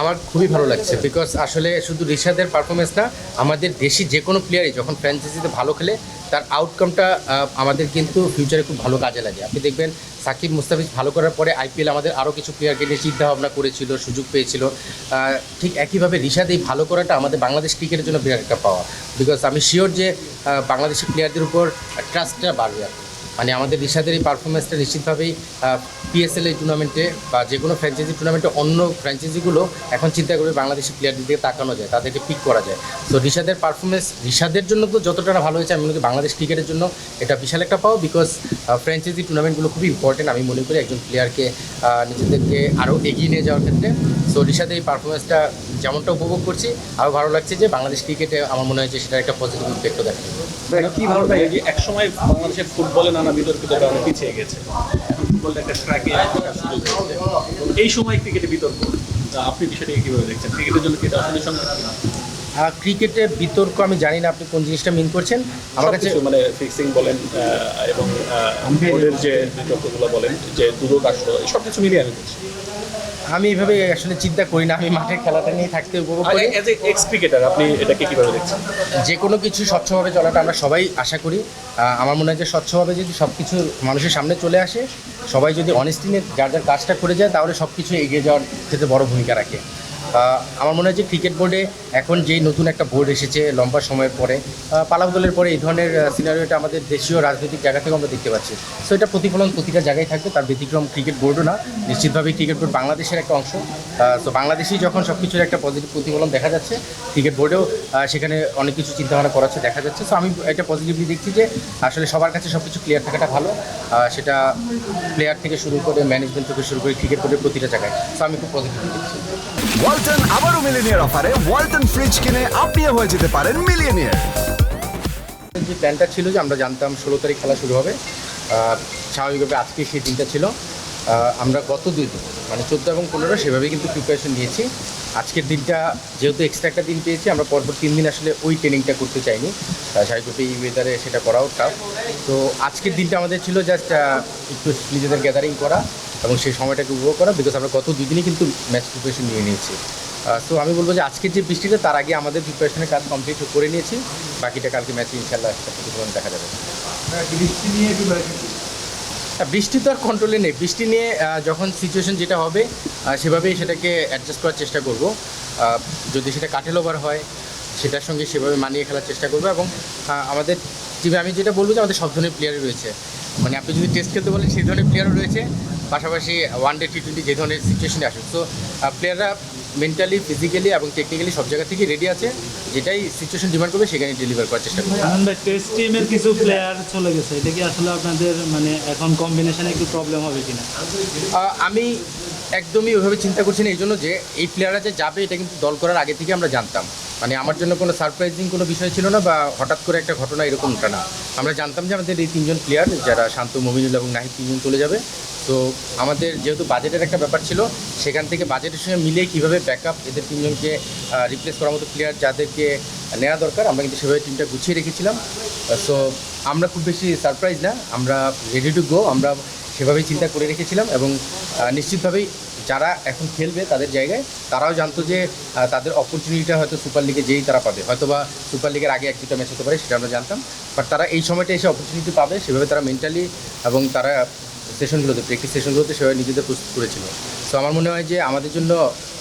আমার খুবই ভালো লাগছে বিকজ আসলে শুধু রিশাদের পারফরমেন্স না, আমাদের দেশি যে কোনো প্লেয়ারই যখন ফ্র্যাঞ্চাইজিতে ভালো খেলে, তার আউটকামটা আমাদের কিন্তু ফিউচারে খুব ভালো কাজে লাগে। আপনি দেখবেন সাকিব মুস্তাফিজ ভালো করার পরে আইপিএল আমাদের আরও কিছু প্লেয়ারকে নিয়ে চিন্তা ভাবনা করেছিল, সুযোগ পেয়েছিল। ঠিক একইভাবে রিশাদ এই ভালো করাটা আমাদের বাংলাদেশ ক্রিকেটের জন্য বিরাট একটা পাওয়া বিকজ আমি শিওর যে বাংলাদেশি প্লেয়ারদের উপর ট্রাস্টটা বাড়বে মানে আমাদের রিশাদের এই পারফরমেন্সটা নিশ্চিতভাবেই পিএসএল এই টুর্নামেন্টে বা যে কোনো ফ্র্যাঞ্চাইজি টুর্নামেন্টে অন্য ফ্র্যাঞ্চাইজিগুলো এখন চিন্তা করবে বাংলাদেশি প্লেয়ারদের দিকে তাকানো যায়, তাদেরকে পিক করা যায়। তো রিশাদের পারফরমেন্স রিশাদের জন্য তো যতটা ভালো হয়েছে, আমি মনে করি বাংলাদেশ ক্রিকেটের জন্য এটা বিশাল একটা পাও বিকজ ফ্র্যাঞ্চাইজি টুর্নামেন্টগুলো খুবই ইম্পর্টেন্ট আমি মনে করি একজন প্লেয়ারকে নিজেদেরকে আরও এগিয়ে নিয়ে যাওয়ার ক্ষেত্রে। সো রিশাদের এই পারফরমেন্সটা যেমনটা উপভোগ করছি আরও ভালো লাগছে যে বাংলাদেশ ক্রিকেটে আমার মনে হয় যে সেটা একটা পজিটিভ ইম্প্যাক্টও দেখা কি ভালো লাগে? একসময় বাংলাদেশের ফুটবলে নানা বিতর্কিত কারণে পিছিয়ে গেছে। একটা এই সময় ক্রিকেটে বিতর্ক। আপনি বিষয়টাকে কীভাবে দেখছেন? ক্রিকেটের জন্য কি এটা আসলে সংকেত ক্রিকেটে বিতর্ক আমি জানি না আপনি কোন জিনিসটা মিন করছেন। আমার কাছে মানে ফিক্সিং বলেন এবং বোর্ডের যে বিতর্কগুলো বলেন যে দুদক আসলো সব কিছু মিলিয়ে আমি বলছি। আমি এভাবে আসলে চিন্তা করি না আমি মাঠের খেলাটা নিয়ে থাকতে উপভোগ করি। এ এক্স ক্রিকেটার আপনি এটাকে কীভাবে দেখছেন? যে কোনো কিছু স্বচ্ছভাবে চলাটা আমরা সবাই আশা করি। আমার মনে হয় যে স্বচ্ছভাবে যদি সব কিছু মানুষের সামনে চলে আসে সবাই যদি অনেস্টি নিয়ে যার যার কাজটা করে যায় তাহলে সব কিছু এগিয়ে যাওয়ার ক্ষেত্রে বড় ভূমিকা রাখে। আমার মনে হয় যে ক্রিকেট বোর্ডে এখন যেই নতুন একটা বোর্ড এসেছে লম্বা সময়ের পরে আহ, পালাব দলের পরে এই ধরনের সিনারিওটা আমাদের দেশীয় রাজনৈতিক জায়গা থেকে আমরা দেখতে পাচ্ছি। সো এটা প্রতিফলন প্রতিটা জায়গায় থাকবে তার ব্যতিক্রম ক্রিকেট বোর্ডও না। নিশ্চিতভাবেই ক্রিকেট বোর্ড বাংলাদেশের একটা অংশ। তো বাংলাদেশেই যখন সব কিছুর একটা পজিটিভ প্রতিফলন দেখা যাচ্ছে ক্রিকেট বোর্ডেও সেখানে অনেক কিছু চিন্তাভাবনা করাচ্ছে দেখা যাচ্ছে। সো আমি এটা পজিটিভলি দেখছি যে আসলে সবার কাছে সব কিছু ক্লিয়ার থাকাটা ভালো। সেটা প্লেয়ার থেকে শুরু করে ম্যানেজমেন্ট থেকে শুরু করে ক্রিকেট বোর্ডের প্রতিটা জায়গায়। সো আমি খুব পজিটিভলি দেখছি। ওয়ালটন আবারও মিলিনিয়ার অফারে ওয়ালটন ফ্রিজ কিনে আপনিও হয়ে যেতে পারেন মিলিয়নিয়ার। যে প্ল্যানটা ছিল যে আমরা জানতাম ষোলো তারিখ খেলা শুরু হবে স্বাভাবিকভাবে আজকে সেই দিনটা ছিল। আমরা গত দুই দিন মানে চোদ্দ এবং পনেরো সেভাবেই কিন্তু প্রিপারেশন নিয়েছি। আজকের দিনটা যেহেতু এক্সট্রা একটা দিন পেয়েছি, আমরা পরপর তিন দিন আসলে ওই ট্রেনিংটা করতে চাইনি। স্বাভাবিকভাবে এই ওয়েদারে সেটা করাও টাফ তো আজকের দিনটা আমাদের ছিল জাস্ট একটু নিজেদের গ্যাদারিং করা। এবং সেই সময়টাকে উপভোগ করা বিকজ আমরা গত দুই দিনই কিন্তু ম্যাচ প্রিপারেশন নিয়ে নিয়েছি। তো আমি বলব যে আজকের যে বৃষ্টিটা তার আগে আমাদের প্রিপারেশনের কাজ কমপ্লিট করে নিয়েছি। বাকিটা কালকে ম্যাচে ইনশাল্লাহ একটা প্রতিফলন দেখা যাবে। হ্যাঁ, বৃষ্টি তো আর কন্ট্রোলে নেই। বৃষ্টি নিয়ে যখন সিচুয়েশন যেটা হবে সেভাবেই সেটাকে অ্যাডজাস্ট করার চেষ্টা করব। যদি সেটা কাটেল ওভার হয় সেটার সঙ্গে সেভাবে মানিয়ে খেলার চেষ্টা করব এবং আমাদের টিমে আমি যেটা বলব যে আমাদের সব ধরনের প্লেয়ারই রয়েছে। মানে আপনি যদি টেস্ট খেলতে বলেন সেই ধরনের প্লেয়ারও রয়েছে। পাশাপাশি ওয়ান ডে টি টোয়েন্টি যে ধরনের সিচুয়েশনে আসুক। তো প্লেয়াররা মেন্টালি ফিজিক্যালি এবং টেকনিক্যালি সব জায়গা থেকে রেডি আছে যেটাই সিচুয়েশন ডিমান্ড করবে সেখানে ডেলিভার করার চেষ্টা করবে। আনন্দ ভাই টেস্ট টিমের কিছু প্লেয়ার চলে গেছে এটা কি আসলে আপনাদের মানে এখন কম্বিনেশনে একটু প্রবলেম হবে কিনা? আমি একদমই ওইভাবে চিন্তা করছি না এই জন্য যে এই প্লেয়াররা যে যাবে এটা কিন্তু দল করার আগে থেকে আমরা জানতাম। মানে আমার জন্য কোনো সারপ্রাইজিং কোনো বিষয় ছিল না বা হঠাৎ করে একটা ঘটনা এরকমটা না আমরা জানতাম যে আমাদের এই তিনজন প্লেয়ার যারা শান্ত মমিনুল এবং নাহিদ তিনজন চলে যাবে। তো আমাদের যেহেতু বাজেটের একটা ব্যাপার ছিল, সেখান থেকে বাজেটের সঙ্গে মিলিয়ে কীভাবে ব্যাকআপ এদের তিনজনকে রিপ্লেস করার মতো প্লেয়ার যাদেরকে নেওয়া দরকার, আমরা কিন্তু সেভাবে টিমটা গুছিয়ে রেখেছিলাম। সো আমরা খুব বেশি সারপ্রাইজ না, আমরা রেডি টু গো আমরা সেভাবেই চিন্তা করে রেখেছিলাম এবং নিশ্চিতভাবেই যারা এখন খেলবে তাদের জায়গায়, তারাও জানতো যে তাদের অপরচুনিটিটা হয়তো সুপার লিগে যেই তারা পাবে। হয়তো বা সুপার লিগের আগে এক দুটা ম্যাচ হতে পারে, সেটা আমরা জানতাম। বাট তারা এই সময়টা এসে অপরচুনিটি পাবে সেভাবে তারা মেন্টালি এবং তারা সেশনগুলোতে প্র্যাকটিস সেশনগুলোতে সেভাবে নিজেদের প্রস্তুত করেছিল। সো আমার মনে হয় যে আমাদের জন্য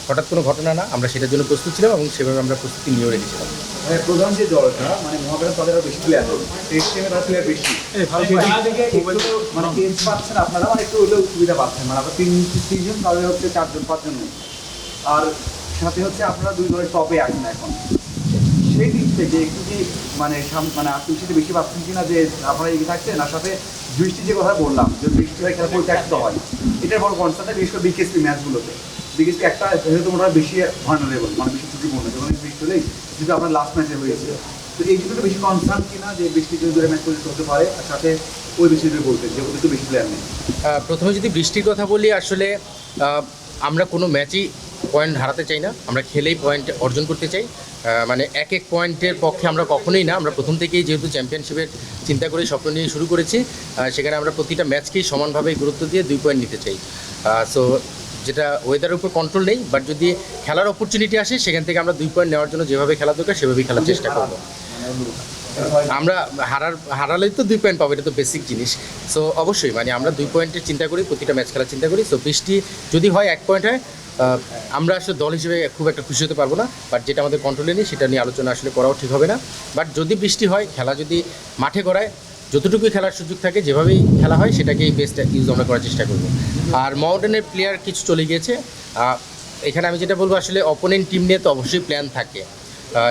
হঠাৎ কোনো ঘটনা না আমরা সেটার জন্য প্রস্তুত ছিলাম এবং সেভাবে আমরা প্রস্তুতি নিয়েও রেখেছিলাম। মানে প্রধান যে দলটা মানে তাদের বেশি প্লেয়ার টেস্ট টিমে তার প্লেয়ার বেশি। সেদিক থেকে একটু মানে চেঞ্জ পাচ্ছেন আপনারা মানে একটু হলেও সুবিধা পাচ্ছেন। মানে আপনার তিন তিনজন হচ্ছে চারজন পাঁচজন আর সাথে হচ্ছে আপনারা দুই দলের টপে আছেন এখন। সেই দিক থেকে একটু কি মানে মানে আত্মবিশ্বাসে বেশি পাচ্ছেন কিনা যে আপনারা এগিয়ে থাকছেন আর সাথে বৃষ্টি যে কথা বললাম, যে বৃষ্টি হয়ে খেলা পরিত্যক্ত হয়, এটার বড় কনসার্টটা বিশেষ করে বিকেএসপি ম্যাচগুলোতে বিকেএসপি একটা যেহেতু ওরা বেশি ভার্নারেবল মানে বেশি ঝুঁকিপূর্ণ যখন বৃষ্টি হলেই যেহেতু আপনার লাস্ট ম্যাচে হয়েছে। তো এই দুটো বেশি কনসার্ন কিনা যে বৃষ্টি যদি দূরে ম্যাচ পরিচিত হতে পারে, আর সাথে ওই বৃষ্টি যদি বলতেন যে ওদের তো বেশি প্লেয়ার নেই। প্রথমে যদি বৃষ্টির কথা বলি, আসলে আমরা কোনো ম্যাচই পয়েন্ট হারাতে চাই না। আমরা খেলেই পয়েন্ট অর্জন করতে চাই। মানে এক এক পয়েন্টের পক্ষে আমরা কখনোই না। আমরা প্রথম থেকেই যেহেতু চ্যাম্পিয়নশিপের চিন্তা করে স্বপ্ন নিয়ে শুরু করেছি সেখানে আমরা প্রতিটা ম্যাচকেই সমানভাবে গুরুত্ব দিয়ে দুই পয়েন্ট নিতে চাই। সো যেটা ওয়েদারের উপর কন্ট্রোল নেই বাট যদি খেলার অপরচুনিটি আসে, সেখান থেকে আমরা দুই পয়েন্ট নেওয়ার জন্য যেভাবে খেলা দরকার, সেভাবেই খেলার চেষ্টা করব। আমরা হারার, হারালেই তো দুই পয়েন্ট পাবো, এটা তো বেসিক জিনিস। সো অবশ্যই মানে আমরা দুই পয়েন্টের চিন্তা করি, প্রতিটা ম্যাচ খেলার চিন্তা করি। সো বৃষ্টি যদি হয়, এক পয়েন্ট হয় আমরা আসলে দল হিসেবে খুব একটা খুশি হতে পারব না বাট যেটা আমাদের কন্ট্রোলে নেই, সেটা নিয়ে আলোচনা আসলে করাও ঠিক হবে না। বাট যদি বৃষ্টি হয়, খেলা যদি মাঠে করায় যতটুকুই খেলার সুযোগ থাকে, যেভাবেই খেলা হয়, সেটাকেই বেস্ট ইউজ আমরা করার চেষ্টা করব। আর মাউন্টেনের প্লেয়ার কিছু চলে গিয়েছে এখানে আমি যেটা বলব আসলে অপোনেন্ট টিম নিয়ে তো অবশ্যই প্ল্যান থাকে।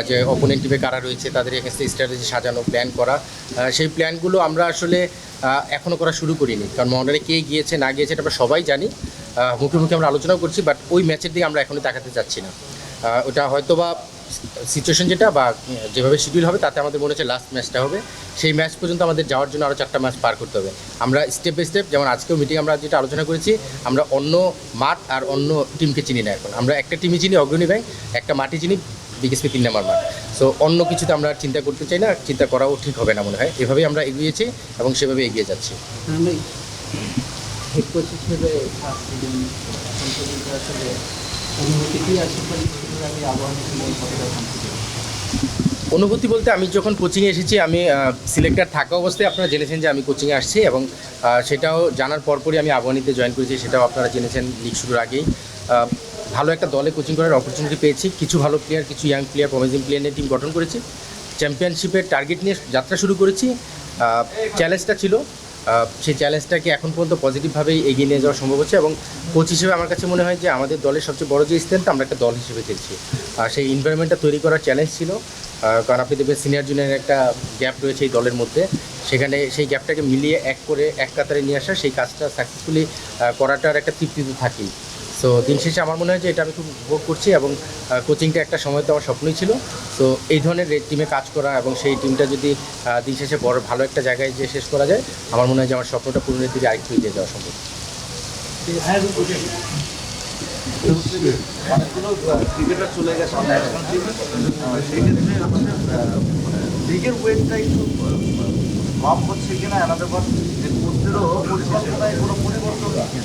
যে অপোনেন্ট টিমে কারা রয়েছে, তাদের এখানে স্ট্র্যাটেজি সাজানো প্ল্যান করা সেই প্ল্যানগুলো আমরা আসলে এখনও করা শুরু করিনি। কারণ মহানরে কে গিয়েছে, না গিয়েছে, এটা আমরা সবাই জানি। মুখে মুখে আমরা আলোচনাও করছি বাট ওই ম্যাচের দিকে আমরা এখনই তাকাতে চাচ্ছি না। ওটা হয়তো বা সিচুয়েশন যেটা বা যেভাবে শিডিউল হবে, তাতে আমাদের মনে হচ্ছে লাস্ট ম্যাচটা হবে। সেই ম্যাচ পর্যন্ত আমাদের যাওয়ার জন্য আরও চারটা ম্যাচ পার করতে হবে। আমরা স্টেপ বাই স্টেপ যেমন আজকেও মিটিং আমরা যেটা আলোচনা করেছি, আমরা অন্য মাঠ আর অন্য টিমকে চিনি না এখন। আমরা একটা টিমই চিনি, অগ্রণী ব্যাংক একটা মাটি চিনি বিকেএসপি তিন নম্বর মাঠ। সো অন্য কিছুতে আমরা চিন্তা করতে চাই না, চিন্তা করাও ঠিক হবে না মনে হয়। এভাবেই আমরা এগিয়েছি এবং সেভাবে এগিয়ে যাচ্ছি। হিসেবে অনুভূতি বলতে আমি যখন কোচিংয়ে এসেছি, আমি সিলেক্টার থাকা অবস্থায় আপনারা জেনেছেন যে আমি কোচিংয়ে আসছি এবং সেটাও জানার পরপরই আমি আবহানিতে জয়েন করেছি, সেটাও আপনারা জেনেছেন লিগ শুরুর আগেই। ভালো একটা দলে কোচিং করার অপরচুনিটি পেয়েছি, কিছু ভালো প্লেয়ার কিছু ইয়াং প্লেয়ার প্রমিজিং প্লেয়ার নিয়ে টিম গঠন করেছি। চ্যাম্পিয়নশিপের টার্গেট নিয়ে যাত্রা শুরু করেছি। চ্যালেঞ্জটা ছিল সেই চ্যালেঞ্জটাকে এখন পর্যন্ত পজিটিভভাবেই এগিয়ে নিয়ে যাওয়া সম্ভব হচ্ছে এবং কোচ হিসেবে আমার কাছে মনে হয় যে আমাদের দলের সবচেয়ে বড় যে স্ট্রেন্থ আমরা একটা দল হিসেবে খেলছি আর সেই এনভায়রনমেন্টটা তৈরি করার চ্যালেঞ্জ ছিল কারণ আপনি দেখবেন সিনিয়র জুনিয়র একটা গ্যাপ রয়েছে এই দলের মধ্যে। সেখানে সেই গ্যাপটাকে মিলিয়ে এক করে এক কাতারে নিয়ে আসা সেই কাজটা সাকসেসফুলি করাটার একটা তৃপ্তি তো থাকেই সো দিন শেষে আমার মনে হয় যে এটা আমি খুব উপভোগ করছি এবং কোচিংটা একটা সময় তো আমার স্বপ্নই ছিল তো এই ধরনের রেড টিমে কাজ করা এবং সেই টিমটা যদি দিন শেষে বড় ভালো একটা জায়গায় যে শেষ করা যায় আমার মনে হয় যে আমার স্বপ্নটা পূরণের দিকে আরেকটু এগিয়ে যাওয়া সম্ভব চলে গেছে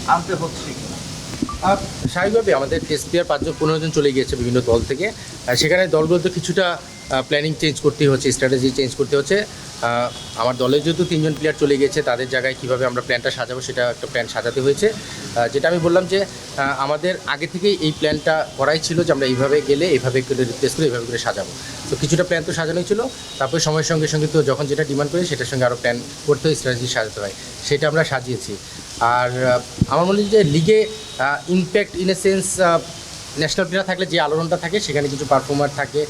আনতে হচ্ছে স্বাভাবিকভাবে আমাদের টেস্ট প্লেয়ার পাঁচজন পনেরো জন চলে গিয়েছে বিভিন্ন দল থেকে। সেখানে দলগুলোতে কিছুটা প্ল্যানিং চেঞ্জ করতে হচ্ছে স্ট্র্যাটেজি চেঞ্জ করতে হচ্ছে। আমার দলে যেহেতু তিনজন প্লেয়ার চলে গিয়েছে, তাদের জায়গায় কীভাবে আমরা প্ল্যানটা সাজাবো সেটা একটা প্ল্যান সাজাতে হয়েছে। যেটা আমি বললাম যে আমাদের আগে থেকেই এই প্ল্যানটা করাই ছিল যে আমরা এইভাবে গেলে, এইভাবে করে রিপ্লেস করে, এইভাবে করে সাজাবো। তো কিছুটা প্ল্যান তো সাজানোই ছিল। তারপরে সময়ের সঙ্গে সঙ্গে তো যখন যেটা ডিমান্ড করি, সেটার সঙ্গে আরও প্ল্যান করতে হয় স্ট্র্যাটেজি সাজাতে হয়। সেটা আমরা সাজিয়েছি। আর আমার মনে হয় যে লিগে impact in a sense national player থাকলে যে আলোড়নটা থাকে, সেখানে কিছু পারফর্মার থাকে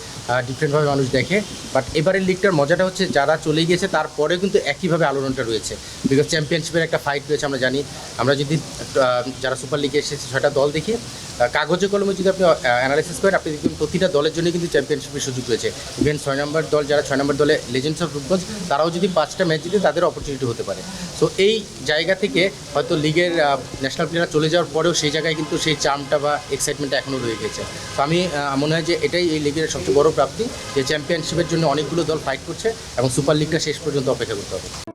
ডিফারেন্টভাবে মানুষ দেখে। বাট এবারের লিগটার মজাটা হচ্ছে যারা চলে গিয়েছে তারপরেও কিন্তু একইভাবে আলোড়নটা রয়েছে। বিকজ চ্যাম্পিয়নশিপের একটা ফাইট রয়েছে, আমরা জানি। আমরা যদি যারা সুপার লিগে এসেছে, ছয়টা দল দেখি কাগজে কলমে যদি আপনি অ্যানালাইসিস করেন, আপনি দেখবেন প্রতিটা দলের জন্য কিন্তু চ্যাম্পিয়নশিপের সুযোগ রয়েছে। ইভেন ছয় নম্বর দল, যারা ছয় নম্বর দলে লেজেন্ডস অফ রূপগঞ্জ তারাও যদি পাঁচটা ম্যাচ জিতে, তাদের অপরচুনিটি হতে পারে। সো এই জায়গা থেকে হয়তো লিগের ন্যাশনাল প্লেয়ার চলে যাওয়ার পরেও সেই জায়গায় কিন্তু সেই চার্মটা বা এক্সাইটমেন্টটা এখনও রয়ে গেছে তো আমি মনে হয় যে এটাই এই লিগের সবচেয়ে বড় প্রাপ্তি, যে চ্যাম্পিয়নশিপের জন্য অনেকগুলো দল ফাইট করছে এবং সুপার লিগটা শেষ পর্যন্ত অপেক্ষা করতে হবে।